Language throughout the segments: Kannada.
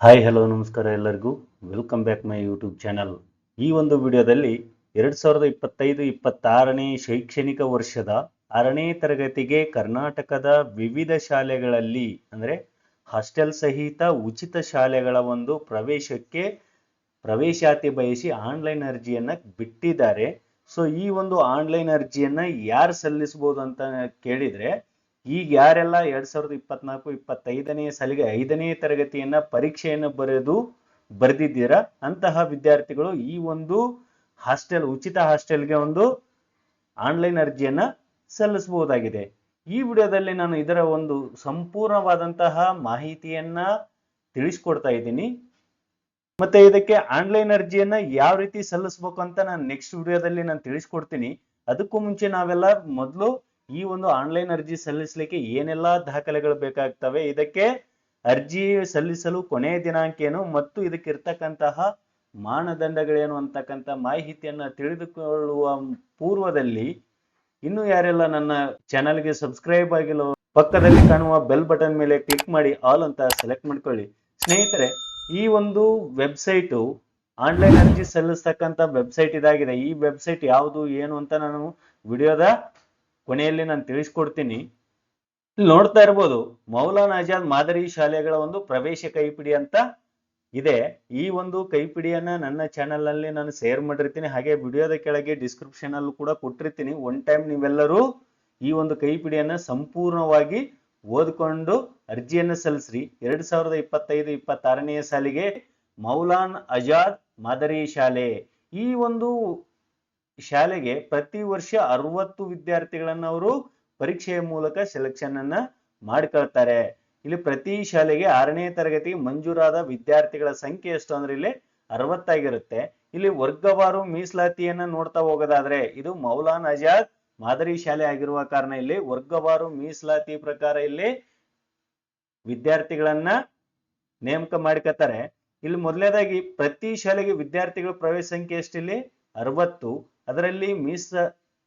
ಹಾಯ್, ಹಲೋ, ನಮಸ್ಕಾರ ಎಲ್ಲರಿಗೂ. Welcome back my YouTube channel ಈ ಒಂದು ವಿಡಿಯೋದಲ್ಲಿ ಎರಡು ಸಾವಿರದ ಇಪ್ಪತ್ತೈದು, ಇಪ್ಪತ್ತಾರನೇ ಶೈಕ್ಷಣಿಕ ವರ್ಷದ ಆರನೇ ತರಗತಿಗೆ ಕರ್ನಾಟಕದ ವಿವಿಧ ಶಾಲೆಗಳಲ್ಲಿ, ಅಂದರೆ ಹಾಸ್ಟೆಲ್ ಸಹಿತ ಉಚಿತ ಶಾಲೆಗಳ ಒಂದು ಪ್ರವೇಶಕ್ಕೆ ಪ್ರವೇಶಾತಿ ಬಯಸಿ ಆನ್ಲೈನ್ ಅರ್ಜಿಯನ್ನು ಬಿಟ್ಟಿದ್ದಾರೆ. ಸೊ ಈ ಒಂದು ಆನ್ಲೈನ್ ಅರ್ಜಿಯನ್ನು ಯಾರು ಸಲ್ಲಿಸಬಹುದು ಅಂತ ಕೇಳಿದ್ರೆ ಈಗ ಯಾರೆಲ್ಲ ಎರಡ್ ಸಾವಿರದ ಇಪ್ಪತ್ನಾಲ್ಕು, ಇಪ್ಪತ್ತೈದನೇ ಸಾಲಿಗೆ ಐದನೇ ತರಗತಿಯನ್ನ ಪರೀಕ್ಷೆಯನ್ನು ಬರೆದು ಬರೆದಿದ್ದೀರಾ? ಅಂತಹ ವಿದ್ಯಾರ್ಥಿಗಳು ಈ ಒಂದು ಹಾಸ್ಟೆಲ್, ಉಚಿತ ಹಾಸ್ಟೆಲ್ಗೆ ಒಂದು ಆನ್ಲೈನ್ ಅರ್ಜಿಯನ್ನ ಸಲ್ಲಿಸಬಹುದಾಗಿದೆ. ಈ ವಿಡಿಯೋದಲ್ಲಿ ನಾನು ಇದರ ಒಂದು ಸಂಪೂರ್ಣವಾದಂತಹ ಮಾಹಿತಿಯನ್ನ ತಿಳಿಸ್ಕೊಡ್ತಾ ಇದ್ದೀನಿ. ಮತ್ತೆ ಇದಕ್ಕೆ ಆನ್ಲೈನ್ ಅರ್ಜಿಯನ್ನ ಯಾವ ರೀತಿ ಸಲ್ಲಿಸಬೇಕು ಅಂತ ನಾನು ನೆಕ್ಸ್ಟ್ ವಿಡಿಯೋದಲ್ಲಿ ನಾನು ತಿಳಿಸ್ಕೊಡ್ತೀನಿ. ಅದಕ್ಕೂ ಮುಂಚೆ ನಾವೆಲ್ಲ ಮೊದಲು ಈ ಒಂದು ಆನ್ಲೈನ್ ಅರ್ಜಿ ಸಲ್ಲಿಸಲಿಕ್ಕೆ ಏನೆಲ್ಲಾ ದಾಖಲೆಗಳು ಬೇಕಾಗ್ತವೆ? ಇದಕ್ಕೆ ಅರ್ಜಿ ಸಲ್ಲಿಸಲು ಕೊನೆಯ ದಿನಾಂಕ ಏನು ಮತ್ತು ಇದಕ್ಕೆ ಇರ್ತಕ್ಕಂತಹ ಮಾನದಂಡಗಳೇನು ಅಂತಕ್ಕಂಥ ಮಾಹಿತಿಯನ್ನ ತಿಳಿದುಕೊಳ್ಳುವ ಪೂರ್ವದಲ್ಲಿ ಇನ್ನು ಯಾರೆಲ್ಲ ನನ್ನ ಚಾನಲ್ಗೆ ಸಬ್ಸ್ಕ್ರೈಬ್ ಆಗಿಲ್ಲ, ಪಕ್ಕದಲ್ಲಿ ಕಾಣುವ ಬೆಲ್ ಬಟನ್ ಮೇಲೆ ಕ್ಲಿಕ್ ಮಾಡಿ, ಆಲ್ ಅಂತ ಸೆಲೆಕ್ಟ್ ಮಾಡ್ಕೊಳ್ಳಿ. ಸ್ನೇಹಿತರೆ, ಈ ಒಂದು ವೆಬ್ಸೈಟು ಆನ್ಲೈನ್ ಅರ್ಜಿ ಸಲ್ಲಿಸ್ತಕ್ಕಂಥ ವೆಬ್ಸೈಟ್ ಇದಾಗಿದೆ. ಈ ವೆಬ್ಸೈಟ್ ಯಾವುದು, ಏನು ಅಂತ ನಾನು ವಿಡಿಯೋದ ಕೊನೆಯಲ್ಲಿ ನಾನು ತಿಳಿಸ್ಕೊಡ್ತೀನಿ. ನೋಡ್ತಾ ಇರ್ಬೋದು, ಮೌಲಾನ್ ಆಜಾದ್ ಮಾದರಿ ಶಾಲೆಗಳ ಒಂದು ಪ್ರವೇಶ ಕೈಪಿಡಿ ಅಂತ ಇದೆ. ಈ ಒಂದು ಕೈಪಿಡಿಯನ್ನ ನನ್ನ ಚಾನೆಲ್ನಲ್ಲಿ ನಾನು ಶೇರ್ ಮಾಡಿರ್ತೀನಿ. ಹಾಗೆ ವಿಡಿಯೋದ ಕೆಳಗೆ ಡಿಸ್ಕ್ರಿಪ್ಷನ್ ಅಲ್ಲೂ ಕೂಡ ಕೊಟ್ಟಿರ್ತೀನಿ. ಒನ್ ಟೈಮ್ ನೀವೆಲ್ಲರೂ ಈ ಒಂದು ಕೈಪಿಡಿಯನ್ನ ಸಂಪೂರ್ಣವಾಗಿ ಓದ್ಕೊಂಡು ಅರ್ಜಿಯನ್ನ ಸಲ್ಲಿಸ್ರಿ. ಎರಡ್ ಸಾವಿರದ ಇಪ್ಪತ್ತೈದು ಇಪ್ಪತ್ತಾರನೆಯ ಸಾಲಿಗೆ ಮೌಲಾನ್ ಆಜಾದ್ ಮಾದರಿ ಶಾಲೆ. ಈ ಒಂದು ಶಾಲೆಗೆ ಪ್ರತಿ ವರ್ಷ ಅರವತ್ತು ವಿದ್ಯಾರ್ಥಿಗಳನ್ನ ಅವರು ಪರೀಕ್ಷೆಯ ಮೂಲಕ ಸೆಲೆಕ್ಷನ್ ಅನ್ನ ಮಾಡ್ಕೊಳ್ತಾರೆ. ಇಲ್ಲಿ ಪ್ರತಿ ಶಾಲೆಗೆ ಆರನೇ ತರಗತಿ ಮಂಜೂರಾದ ವಿದ್ಯಾರ್ಥಿಗಳ ಸಂಖ್ಯೆ ಎಷ್ಟು ಅಂದ್ರೆ ಇಲ್ಲಿ ಅರವತ್ತಾಗಿರುತ್ತೆ. ಇಲ್ಲಿ ವರ್ಗವಾರು ಮೀಸಲಾತಿಯನ್ನ ನೋಡ್ತಾ ಹೋಗೋದಾದ್ರೆ ಇದು ಮೌಲಾನ್ ಅಜಾದ್ ಮಾದರಿ ಶಾಲೆ ಆಗಿರುವ ಕಾರಣ ಇಲ್ಲಿ ವರ್ಗವಾರು ಮೀಸಲಾತಿ ಪ್ರಕಾರ ಇಲ್ಲಿ ವಿದ್ಯಾರ್ಥಿಗಳನ್ನ ನೇಮಕ ಮಾಡ್ಕೋತಾರೆ. ಇಲ್ಲಿ ಮೊದಲನೇದಾಗಿ ಪ್ರತಿ ಶಾಲೆಗೆ ವಿದ್ಯಾರ್ಥಿಗಳ ಪ್ರವೇಶ ಸಂಖ್ಯೆ ಎಷ್ಟಿಲ್ಲಿ? ಅರವತ್ತು. ಅದರಲ್ಲಿ ಮೀಸ,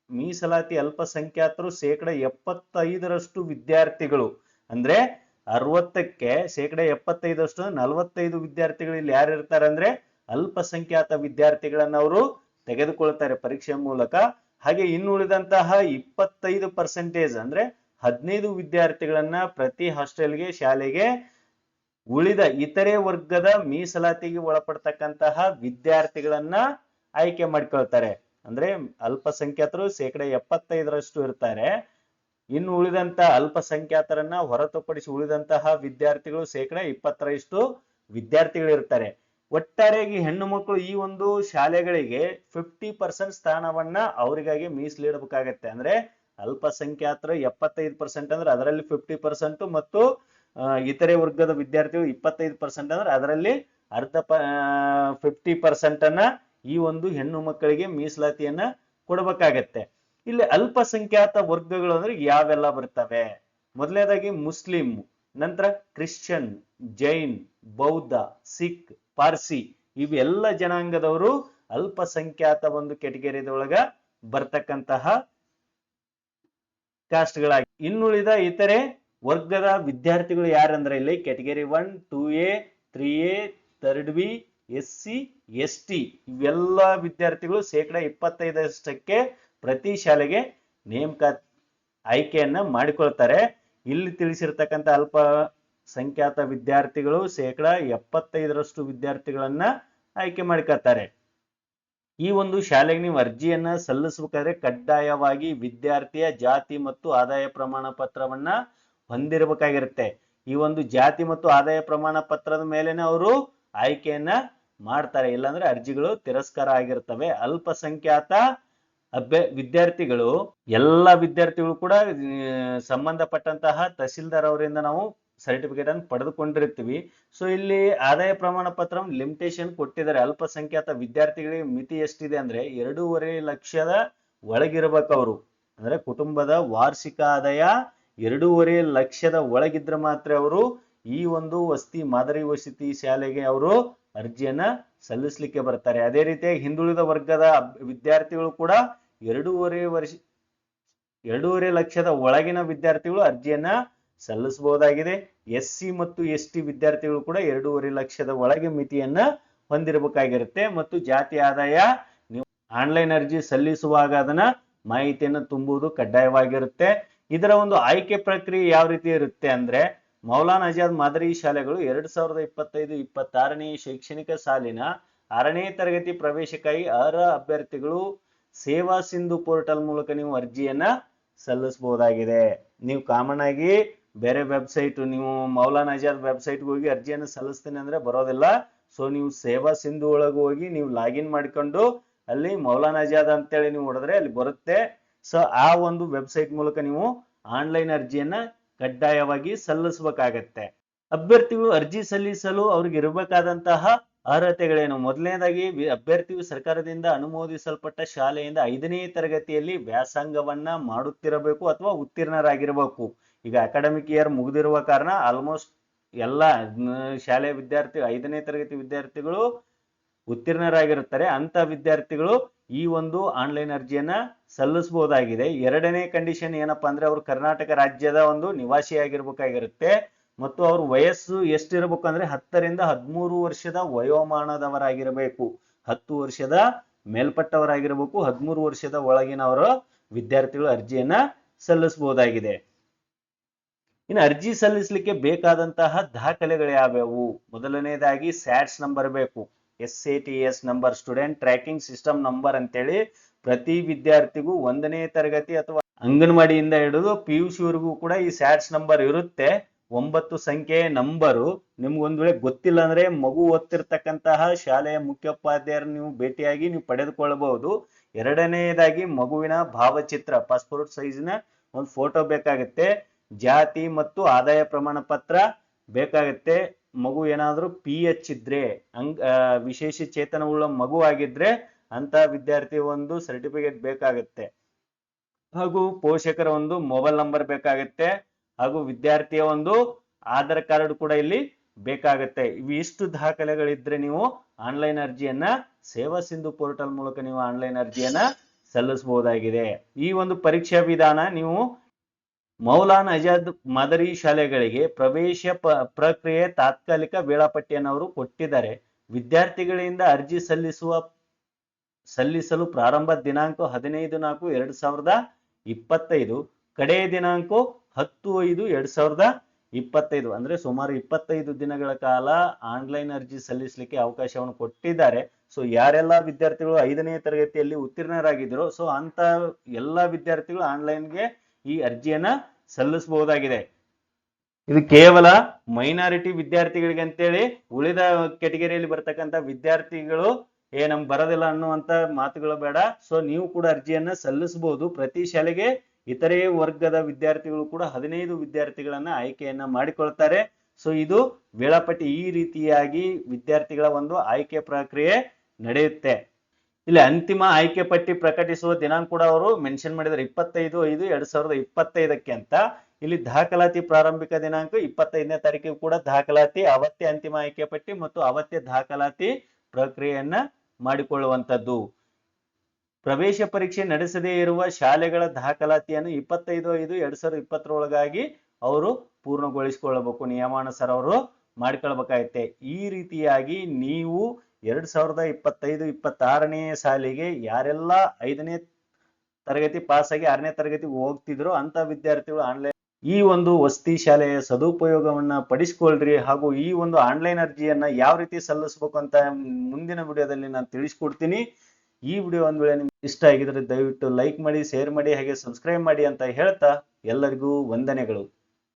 ಮೀಸಲಾತಿ ಅಲ್ಪಸಂಖ್ಯಾತರು ಶೇಕಡ ಎಪ್ಪತ್ತೈದರಷ್ಟು ವಿದ್ಯಾರ್ಥಿಗಳು. ಅಂದ್ರೆ ಅರವತ್ತಕ್ಕೆ ಶೇಕಡ ಎಪ್ಪತ್ತೈದರಷ್ಟು ನಲವತ್ತೈದು ವಿದ್ಯಾರ್ಥಿಗಳು ಇಲ್ಲಿ ಯಾರು ಇರ್ತಾರೆ ಅಂದ್ರೆ ಅಲ್ಪಸಂಖ್ಯಾತ ವಿದ್ಯಾರ್ಥಿಗಳನ್ನ ಅವರು ತೆಗೆದುಕೊಳ್ತಾರೆ ಪರೀಕ್ಷೆ ಮೂಲಕ. ಹಾಗೆ ಇನ್ನುಳಿದಂತಹ ಇಪ್ಪತ್ತೈದು ಪರ್ಸೆಂಟೇಜ್ ಅಂದ್ರೆ ಹದಿನೈದು ವಿದ್ಯಾರ್ಥಿಗಳನ್ನ ಪ್ರತಿ ಹಾಸ್ಟೆಲ್ಗೆ, ಶಾಲೆಗೆ ಉಳಿದ ಇತರೆ ವರ್ಗದ ಮೀಸಲಾತಿಗೆ ಒಳಪಡ್ತಕ್ಕಂತಹ ವಿದ್ಯಾರ್ಥಿಗಳನ್ನ ಆಯ್ಕೆ ಮಾಡ್ಕೊಳ್ತಾರೆ. ಅಂದ್ರೆ ಅಲ್ಪಸಂಖ್ಯಾತರು ಶೇಕಡ ಎಪ್ಪತ್ತೈದರಷ್ಟು ಇರ್ತಾರೆ. ಇನ್ನು ಉಳಿದಂತ ಅಲ್ಪಸಂಖ್ಯಾತರನ್ನ ಹೊರತುಪಡಿಸಿ ಉಳಿದಂತಹ ವಿದ್ಯಾರ್ಥಿಗಳು ಶೇಕಡ ಇಪ್ಪತ್ತರಷ್ಟು ವಿದ್ಯಾರ್ಥಿಗಳು ಇರ್ತಾರೆ ಒಟ್ಟಾರೆಯಾಗಿ ಹೆಣ್ಣು ಮಕ್ಕಳು ಈ ಒಂದು ಶಾಲೆಗಳಿಗೆ ಫಿಫ್ಟಿ ಪರ್ಸೆಂಟ್ ಸ್ಥಾನವನ್ನ ಅವರಿಗಾಗಿ ಮೀಸಲಿಡಬೇಕಾಗತ್ತೆ. ಅಂದ್ರೆ ಅಲ್ಪಸಂಖ್ಯಾತರು ಎಪ್ಪತ್ತೈದು ಪರ್ಸೆಂಟ್ ಅಂದ್ರೆ ಅದರಲ್ಲಿ ಫಿಫ್ಟಿ ಪರ್ಸೆಂಟ್ ಮತ್ತು ಇತರೆ ವರ್ಗದ ವಿದ್ಯಾರ್ಥಿಗಳು ಇಪ್ಪತ್ತೈದು ಪರ್ಸೆಂಟ್ ಅಂದ್ರೆ ಅದರಲ್ಲಿ ಅರ್ಧ ಫಿಫ್ಟಿ ಪರ್ಸೆಂಟ್ ಅನ್ನ ಈ ಒಂದು ಹೆಣ್ಣು ಮಕ್ಕಳಿಗೆ ಮೀಸಲಾತಿಯನ್ನ ಕೊಡಬೇಕಾಗತ್ತೆ. ಇಲ್ಲಿ ಅಲ್ಪಸಂಖ್ಯಾತ ವರ್ಗಗಳು ಅಂದ್ರೆ ಯಾವೆಲ್ಲ ಬರ್ತವೆ? ಮೊದಲನೇದಾಗಿ ಮುಸ್ಲಿಂ, ನಂತರ ಕ್ರಿಶ್ಚಿಯನ್, ಜೈನ್, ಬೌದ್ಧ, ಸಿಖ್, ಪಾರ್ಸಿ ಇವೆಲ್ಲ ಜನಾಂಗದವರು ಅಲ್ಪಸಂಖ್ಯಾತ ಒಂದು ಕೆಟಗರಿದೊಳಗ ಬರ್ತಕ್ಕಂತಹ ಕಾಸ್ಟ್ಗಳಾಗಿ. ಇನ್ನುಳಿದ ಇತರೆ ವರ್ಗದ ವಿದ್ಯಾರ್ಥಿಗಳು ಯಾರಂದ್ರೆ ಇಲ್ಲಿ? Category one, two A, three A, third B, S C S T ಇವೆಲ್ಲ ವಿದ್ಯಾರ್ಥಿಗಳು ಶೇಕಡ ಇಪ್ಪತ್ತೈದರಷ್ಟಕ್ಕೆ ಪ್ರತಿ ಶಾಲೆಗೆ ನೇಮಕ ಆಯ್ಕೆಯನ್ನ ಮಾಡಿಕೊಳ್ತಾರೆ. ಇಲ್ಲಿ ತಿಳಿಸಿರ್ತಕ್ಕಂಥ ಅಲ್ಪ ಸಂಖ್ಯಾತ ವಿದ್ಯಾರ್ಥಿಗಳು ಶೇಕಡ ಎಪ್ಪತ್ತೈದರಷ್ಟು ವಿದ್ಯಾರ್ಥಿಗಳನ್ನ ಆಯ್ಕೆ ಮಾಡ್ಕೊಳ್ತಾರೆ. ಈ ಒಂದು ಶಾಲೆಗೆ ನೀವು ಅರ್ಜಿಯನ್ನ ಸಲ್ಲಿಸಬೇಕಾದ್ರೆ ಕಡ್ಡಾಯವಾಗಿ ವಿದ್ಯಾರ್ಥಿಯ ಜಾತಿ ಮತ್ತು ಆದಾಯ ಪ್ರಮಾಣ ಪತ್ರವನ್ನ ಹೊಂದಿರಬೇಕಾಗಿರುತ್ತೆ. ಈ ಒಂದು ಜಾತಿ ಮತ್ತು ಆದಾಯ ಪ್ರಮಾಣ ಪತ್ರದ ಮೇಲೆನೆ ಅವರು ಆಯ್ಕೆಯನ್ನ ಮಾಡ್ತಾರೆ, ಇಲ್ಲಾಂದ್ರೆ ಅರ್ಜಿಗಳು ತಿರಸ್ಕಾರ ಆಗಿರ್ತವೆ. ಅಲ್ಪಸಂಖ್ಯಾತ ಅಭ್ಯ, ವಿದ್ಯಾರ್ಥಿಗಳು, ಎಲ್ಲ ವಿದ್ಯಾರ್ಥಿಗಳು ಕೂಡ ಸಂಬಂಧಪಟ್ಟಂತಹ ತಹಸೀಲ್ದಾರ್ ಅವರಿಂದ ನಾವು ಸರ್ಟಿಫಿಕೇಟ್ ಅನ್ನು ಪಡೆದುಕೊಂಡಿರ್ತೀವಿ. ಸೊ ಇಲ್ಲಿ ಆದಾಯ ಪ್ರಮಾಣ ಪತ್ರ ಲಿಮಿಟೇಷನ್ ಕೊಟ್ಟಿದ್ದಾರೆ. ಅಲ್ಪಸಂಖ್ಯಾತ ವಿದ್ಯಾರ್ಥಿಗಳಿಗೆ ಮಿತಿ ಎಷ್ಟಿದೆ ಅಂದ್ರೆ, ಎರಡೂವರೆ ಲಕ್ಷದ ಒಳಗಿರ್ಬೇಕು ಅವರು. ಅಂದ್ರೆ ಕುಟುಂಬದ ವಾರ್ಷಿಕ ಆದಾಯ ಎರಡೂವರೆ ಲಕ್ಷದ ಒಳಗಿದ್ರೆ ಮಾತ್ರ ಅವರು ಈ ಒಂದು ವಸತಿ ಮಾದರಿ ವಸತಿ ಶಾಲೆಗೆ ಅವರು ಅರ್ಜಿಯನ್ನ ಸಲ್ಲಿಸಲಿಕ್ಕೆ ಬರ್ತಾರೆ. ಅದೇ ರೀತಿಯಾಗಿ ಹಿಂದುಳಿದ ವರ್ಗದ ವಿದ್ಯಾರ್ಥಿಗಳು ಕೂಡ ಎರಡೂವರೆ ವರ್ಷ, ಎರಡೂವರೆ ಲಕ್ಷದ ಒಳಗಿನ ವಿದ್ಯಾರ್ಥಿಗಳು ಅರ್ಜಿಯನ್ನ ಸಲ್ಲಿಸಬಹುದಾಗಿದೆ. ಎಸ್ ಸಿ ಮತ್ತು ಎಸ್ ಟಿ ವಿದ್ಯಾರ್ಥಿಗಳು ಕೂಡ ಎರಡೂವರೆ ಲಕ್ಷದ ಒಳಗೆ ಮಿತಿಯನ್ನ ಹೊಂದಿರಬೇಕಾಗಿರುತ್ತೆ. ಮತ್ತು ಜಾತಿ ಆದಾಯ, ನೀವು ಆನ್ಲೈನ್ ಅರ್ಜಿ ಸಲ್ಲಿಸುವಾಗ ಅದನ್ನ ಮಾಹಿತಿಯನ್ನು ತುಂಬುವುದು ಕಡ್ಡಾಯವಾಗಿರುತ್ತೆ. ಇದರ ಒಂದು ಆಯ್ಕೆ ಪ್ರಕ್ರಿಯೆ ಯಾವ ರೀತಿ ಇರುತ್ತೆ ಅಂದ್ರೆ ಮೌಲಾನ್ ಆಜಾದ್ ಮಾದರಿ ಶಾಲೆಗಳು ಎರಡ್ ಸಾವಿರದ ಇಪ್ಪತ್ತೈದು ಇಪ್ಪತ್ತಾರನೇ ಶೈಕ್ಷಣಿಕ ಸಾಲಿನ ಆರನೇ ತರಗತಿ ಪ್ರವೇಶಕ್ಕಾಗಿ ಅರ್ಹ ಅಭ್ಯರ್ಥಿಗಳು ಸೇವಾ ಸಿಂಧು ಪೋರ್ಟಲ್ ಮೂಲಕ ನೀವು ಅರ್ಜಿಯನ್ನ ಸಲ್ಲಿಸಬಹುದಾಗಿದೆ. ನೀವು ಕಾಮನ್ ಆಗಿ ಬೇರೆ ವೆಬ್ಸೈಟ್ ನೀವು ಮೌಲಾನ್ ಆಜಾದ್ ವೆಬ್ಸೈಟ್ ಹೋಗಿ ಅರ್ಜಿಯನ್ನು ಸಲ್ಲಿಸ್ತೇನೆ ಅಂದ್ರೆ ಬರೋದಿಲ್ಲ. ಸೊ ನೀವು ಸೇವಾ ಸಿಂಧು ಒಳಗೆ ಹೋಗಿ ನೀವು ಲಾಗಿನ್ ಮಾಡಿಕೊಂಡು ಅಲ್ಲಿ ಮೌಲಾನ್ ಆಜಾದ್ ಅಂತೇಳಿ ನೀವು ಹೊಡೆದ್ರೆ ಅಲ್ಲಿ ಬರುತ್ತೆ. ಸೊ ಆ ಒಂದು ವೆಬ್ಸೈಟ್ ಮೂಲಕ ನೀವು ಆನ್ಲೈನ್ ಅರ್ಜಿಯನ್ನ ಕಡ್ಡಾಯವಾಗಿ ಸಲ್ಲಿಸಬೇಕಾಗತ್ತೆ. ಅಭ್ಯರ್ಥಿಯು ಅರ್ಜಿ ಸಲ್ಲಿಸಲು ಅವ್ರಿಗೆ ಇರಬೇಕಾದಂತಹ ಅರ್ಹತೆಗಳೇನು? ಮೊದಲನೇದಾಗಿ ಅಭ್ಯರ್ಥಿಯು ಸರ್ಕಾರದಿಂದ ಅನುಮೋದಿಸಲ್ಪಟ್ಟ ಶಾಲೆಯಿಂದ ಐದನೇ ತರಗತಿಯಲ್ಲಿ ವ್ಯಾಸಂಗವನ್ನ ಮಾಡುತ್ತಿರಬೇಕು ಅಥವಾ ಉತ್ತೀರ್ಣರಾಗಿರಬೇಕು. ಈಗ ಅಕಾಡೆಮಿಕ್ ಇಯರ್ ಮುಗಿದಿರುವ ಕಾರಣ ಆಲ್ಮೋಸ್ಟ್ ಎಲ್ಲ ಶಾಲೆ ವಿದ್ಯಾರ್ಥಿ, ಐದನೇ ತರಗತಿ ವಿದ್ಯಾರ್ಥಿಗಳು ಉತ್ತೀರ್ಣರಾಗಿರುತ್ತಾರೆ. ಅಂತ ವಿದ್ಯಾರ್ಥಿಗಳು ಈ ಒಂದು ಆನ್ಲೈನ್ ಅರ್ಜಿಯನ್ನ ಸಲ್ಲಿಸಬಹುದಾಗಿದೆ. ಎರಡನೇ ಕಂಡೀಷನ್ ಏನಪ್ಪಾ ಅಂದ್ರೆ ಅವರು ಕರ್ನಾಟಕ ರಾಜ್ಯದ ಒಂದು ನಿವಾಸಿ ಆಗಿರ್ಬೇಕಾಗಿರುತ್ತೆ ಮತ್ತು ಅವ್ರ ವಯಸ್ಸು ಎಷ್ಟಿರ್ಬೇಕು ಅಂದ್ರೆ ಹತ್ತರಿಂದ ಹದಿಮೂರು ವರ್ಷದ ವಯೋಮಾನದವರಾಗಿರಬೇಕು. ಹತ್ತು ವರ್ಷದ ಮೇಲ್ಪಟ್ಟವರಾಗಿರಬೇಕು. ಹದಿಮೂರು ವರ್ಷದ ಒಳಗಿನವರು ವಿದ್ಯಾರ್ಥಿಗಳು ಅರ್ಜಿಯನ್ನ ಸಲ್ಲಿಸಬಹುದಾಗಿದೆ. ಇನ್ನು ಅರ್ಜಿ ಸಲ್ಲಿಸಲಿಕ್ಕೆ ಬೇಕಾದಂತಹ ದಾಖಲೆಗಳು ಯಾವ್ಯಾವು? ಮೊದಲನೇದಾಗಿ ಸ್ಯಾಟ್ಸ್ ನಂಬರ್ ಬೇಕು. S A T S number student tracking system number ಅಂತೇಳಿ ಪ್ರತಿ ವಿದ್ಯಾರ್ಥಿಗೂ ಒಂದನೇ ತರಗತಿ ಅಥವಾ ಅಂಗನವಾಡಿಯಿಂದ ಹಿಡಿದು ಪಿ ಯು ವರೆಗೂ ಕೂಡ ಈ ಸ್ಯಾಟ್ಸ್ ನಂಬರ್ ಇರುತ್ತೆ. ಒಂಬತ್ತು ಸಂಖ್ಯೆ ನಂಬರು ನಿಮ್ಗೊಂದು ವೇಳೆ ಗೊತ್ತಿಲ್ಲ ಅಂದ್ರೆ ಮಗು ಓದ್ತಿರ್ತಕ್ಕಂತಹ ಶಾಲೆಯ ಮುಖ್ಯೋಪಾಧ್ಯಾಯರು ನೀವು ಭೇಟಿಯಾಗಿ ನೀವು ಪಡೆದುಕೊಳ್ಳಬಹುದು. ಎರಡನೆಯದಾಗಿ ಮಗುವಿನ ಭಾವಚಿತ್ರ ಪಾಸ್ಪೋರ್ಟ್ ಸೈಜ್ನ ಒಂದು ಫೋಟೋ ಬೇಕಾಗುತ್ತೆ. ಜಾತಿ ಮತ್ತು ಆದಾಯ ಪ್ರಮಾಣ ಪತ್ರ ಬೇಕಾಗುತ್ತೆ. ಮಗು ಏನಾದ್ರೂ ಪಿ ಎಚ್ ಇದ್ರೆ, ಅಂಗ್ ವಿಶೇಷ ಚೇತನವುಳ್ಳ ಮಗು ಆಗಿದ್ರೆ ಅಂತ ವಿದ್ಯಾರ್ಥಿ ಒಂದು ಸರ್ಟಿಫಿಕೇಟ್ ಬೇಕಾಗತ್ತೆ. ಹಾಗೂ ಪೋಷಕರ ಒಂದು ಮೊಬೈಲ್ ನಂಬರ್ ಬೇಕಾಗತ್ತೆ. ಹಾಗೂ ವಿದ್ಯಾರ್ಥಿಯ ಒಂದು ಆಧಾರ್ ಕಾರ್ಡ್ ಕೂಡ ಇಲ್ಲಿ ಬೇಕಾಗತ್ತೆ. ಇವು ಇಷ್ಟು ದಾಖಲೆಗಳಿದ್ರೆ ನೀವು ಆನ್ಲೈನ್ ಅರ್ಜಿಯನ್ನ, ಸೇವಾ ಸಿಂಧು ಪೋರ್ಟಲ್ ಮೂಲಕ ನೀವು ಆನ್ಲೈನ್ ಅರ್ಜಿಯನ್ನ ಸಲ್ಲಿಸಬಹುದಾಗಿದೆ. ಈ ಒಂದು ಪರೀಕ್ಷಾ ವಿಧಾನ ನೀವು ಮೌಲಾನ್ ಅಜಾದ್ ಮಾದರಿ ಶಾಲೆಗಳಿಗೆ ಪ್ರವೇಶ ಪ್ರಕ್ರಿಯೆ ತಾತ್ಕಾಲಿಕ ವೇಳಾಪಟ್ಟಿಯನ್ನು ಅವರು ಕೊಟ್ಟಿದ್ದಾರೆ. ವಿದ್ಯಾರ್ಥಿಗಳಿಂದ ಅರ್ಜಿ ಸಲ್ಲಿಸುವ, ಸಲ್ಲಿಸಲು ಪ್ರಾರಂಭ ದಿನಾಂಕ ಹದಿನೈದು ನಾಲ್ಕು ಎರಡ್ ಸಾವಿರದ ಇಪ್ಪತ್ತೈದು ಕಡೆಯ ದಿನಾಂಕ ಹತ್ತು ಐದು ಎರಡ್ ಸಾವಿರದ ಇಪ್ಪತ್ತೈದು, ಅಂದ್ರೆ ಸುಮಾರು ಇಪ್ಪತ್ತೈದು ದಿನಗಳ ಕಾಲ ಆನ್ಲೈನ್ ಅರ್ಜಿ ಸಲ್ಲಿಸಲಿಕ್ಕೆ ಅವಕಾಶವನ್ನು ಕೊಟ್ಟಿದ್ದಾರೆ. ಸೊ, ಯಾರೆಲ್ಲ ವಿದ್ಯಾರ್ಥಿಗಳು ಐದನೇ ತರಗತಿಯಲ್ಲಿ ಉತ್ತೀರ್ಣರಾಗಿದ್ರು ಸೊ ಅಂತ ಎಲ್ಲಾ ವಿದ್ಯಾರ್ಥಿಗಳು ಆನ್ಲೈನ್ಗೆ ಈ ಅರ್ಜಿಯನ್ನ ಸಲ್ಲಿಸಬಹುದಾಗಿದೆ. ಇದು ಕೇವಲ ಮೈನಾರಿಟಿ ವಿದ್ಯಾರ್ಥಿಗಳಿಗೆ ಅಂತೇಳಿ ಉಳಿದ ಕೆಟಗರಿಯಲ್ಲಿ ಬರ್ತಕ್ಕಂಥ ವಿದ್ಯಾರ್ಥಿಗಳು ಏ ನಮ್ ಬರೋದಿಲ್ಲ ಅನ್ನುವಂತ ಮಾತುಗಳು ಬೇಡ. ಸೊ ನೀವು ಕೂಡ ಅರ್ಜಿಯನ್ನ ಸಲ್ಲಿಸಬಹುದು. ಪ್ರತಿ ಶಾಲೆಗೆ ಇತರೆ ವರ್ಗದ ವಿದ್ಯಾರ್ಥಿಗಳು ಕೂಡ ಹದಿನೈದು ವಿದ್ಯಾರ್ಥಿಗಳನ್ನ ಆಯ್ಕೆಯನ್ನ ಮಾಡಿಕೊಳ್ತಾರೆ. ಸೊ ಇದು ವೇಳಾಪಟ್ಟಿ ಈ ರೀತಿಯಾಗಿ ವಿದ್ಯಾರ್ಥಿಗಳ ಒಂದು ಆಯ್ಕೆ ಪ್ರಕ್ರಿಯೆ ನಡೆಯುತ್ತೆ. ಇಲ್ಲಿ, ಅಂತಿಮ ಆಯ್ಕೆ ಪಟ್ಟಿ ಪ್ರಕಟಿಸುವ ದಿನಾಂಕ ಕೂಡ ಅವರು ಮೆನ್ಷನ್ ಮಾಡಿದ್ದಾರೆ, ಇಪ್ಪತ್ತೈದು ಐದು ಎರಡ್ ಸಾವಿರದ ಇಪ್ಪತ್ತೈದಕ್ಕೆ ಅಂತ. ಇಲ್ಲಿ ದಾಖಲಾತಿ ಪ್ರಾರಂಭಿಕ ದಿನಾಂಕ ಇಪ್ಪತ್ತೈದನೇ ತಾರೀಕಿಗೆ ಕೂಡ ದಾಖಲಾತಿ, ಅವತ್ತೆ ಅಂತಿಮ ಆಯ್ಕೆ ಪಟ್ಟಿ ಮತ್ತು ಅವತ್ತೆ ದಾಖಲಾತಿ ಪ್ರಕ್ರಿಯೆಯನ್ನ ಮಾಡಿಕೊಳ್ಳುವಂತದ್ದು ಪ್ರವೇಶ ಪರೀಕ್ಷೆ ನಡೆಸದೇ ಇರುವ ಶಾಲೆಗಳ ದಾಖಲಾತಿಯನ್ನು ಇಪ್ಪತ್ತೈದು ಐದು ಎರಡ್ ಸಾವಿರದ ಇಪ್ಪತ್ತರೊಳಗಾಗಿ ಅವರು ಪೂರ್ಣಗೊಳಿಸಿಕೊಳ್ಳಬೇಕು. ನಿಯಮಾನುಸಾರ ಅವರು ಮಾಡಿಕೊಳ್ಬೇಕಾಗತ್ತೆ. ಈ ರೀತಿಯಾಗಿ ನೀವು ಎರಡ್ ಸಾವಿರದ ಇಪ್ಪತ್ತೈದು, ಇಪ್ಪತ್ತಾರನೇ ಸಾಲಿಗೆ ಯಾರೆಲ್ಲ ಐದನೇ ತರಗತಿ ಪಾಸ್ ಆಗಿ ಆರನೇ ತರಗತಿ ಹೋಗ್ತಿದ್ರು ಅಂತ ವಿದ್ಯಾರ್ಥಿಗಳು ಆನ್ಲೈನ್ ಈ ಒಂದು ವಸತಿ ಶಾಲೆಯ ಸದುಪಯೋಗವನ್ನ ಪಡಿಸ್ಕೊಳ್ರಿ ಹಾಗೂ ಈ ಒಂದು ಆನ್ಲೈನ್ ಅರ್ಜಿಯನ್ನ ಯಾವ ರೀತಿ ಸಲ್ಲಿಸ್ಬೇಕು ಅಂತ ಮುಂದಿನ ವಿಡಿಯೋದಲ್ಲಿ ನಾನು ತಿಳಿಸ್ಕೊಡ್ತೀನಿ. ಈ ವಿಡಿಯೋ ಒಂದ್ ವೇಳೆ ನಿಮ್ಗೆ ಇಷ್ಟ ಆಗಿದ್ರೆ ದಯವಿಟ್ಟು ಲೈಕ್ ಮಾಡಿ ಶೇರ್ ಮಾಡಿ, ಹಾಗೆ ಸಬ್ಸ್ಕ್ರೈಬ್ ಮಾಡಿ ಅಂತ ಹೇಳ್ತಾ ಎಲ್ಲರಿಗೂ ವಂದನೆಗಳು.